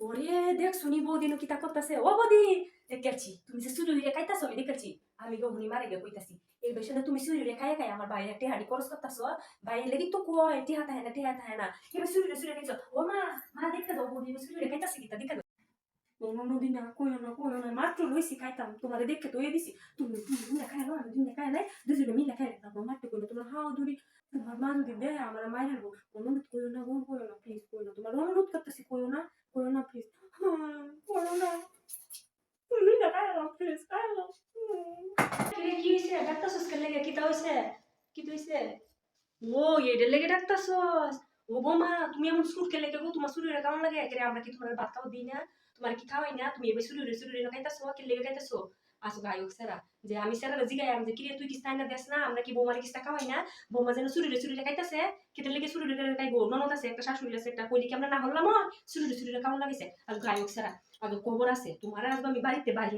ওরে দেখ শুনি বৌদি নো কিতা করতেছে ও বৌদি দেখেছি তুমি যে সুরি রে খাইতাছো দেখেছি আমি গো হুনি মারে গে এই বেশে না তুমি সুরি রে খাই আমার ভাই একটা হাড়ি খরচ করতাছো ভাই লাগি তো কই টি হাতা হেনা টি হাতা হেনা এবার সুরি রে সুরি ও মা মা দেখতে দাও বৌদি সুরি কিতা দেখা কোনো না কই না না মাত্র লইছি খাইতাম তোমারে দেখে তো দিছি তুমি তুমি খাই না আমি তুমি নাই দুজনে মিলে খাই না মাত্র কই না তোমার হাও দূরি তোমার মা যদি দেয় আমার মায়ের অনুরোধ করো না বোন করো না প্লিজ করো না তোমার অনুরোধ করতেছি করো না করো না প্লিজ করো না তুমি না না প্লিজ কিরে কি হইছে ডাক্তারছস কে লেগে কিতা হইছে কি হইছে ও এডে লেগে ডাক্তারছস ও বোমা, তুমি এমন সুর কে লেগে গো তোমার শরীরে কেমন লাগে? আমরা কি তোমার ভাত খাওয়া দিই না? তোমার কি খাওয়াই না? তুমি এবার শরীরে না খাইতাছো? কে লেগে খাইতাছো? আসো ভাই হোক যে আমি স্যারা জিগাই আমি যে, কিরে, তুই কিস্তা না দেস না? আমরা কি বৌমার কিস্তা খাওয়াই না? বৌমা যেন চুরিরে খাইতেছে কেটে লেগে খাই খাইবো? ননদ আছে, একটা শাশুড়ি আছে, একটা কইলি কি আমরা না হলাম শরীরে শরীরে কেমন লাগিছে আর গায়ক হোক আগে আর খবর আছে, তোমার আসব আমি বাড়িতে বাইরে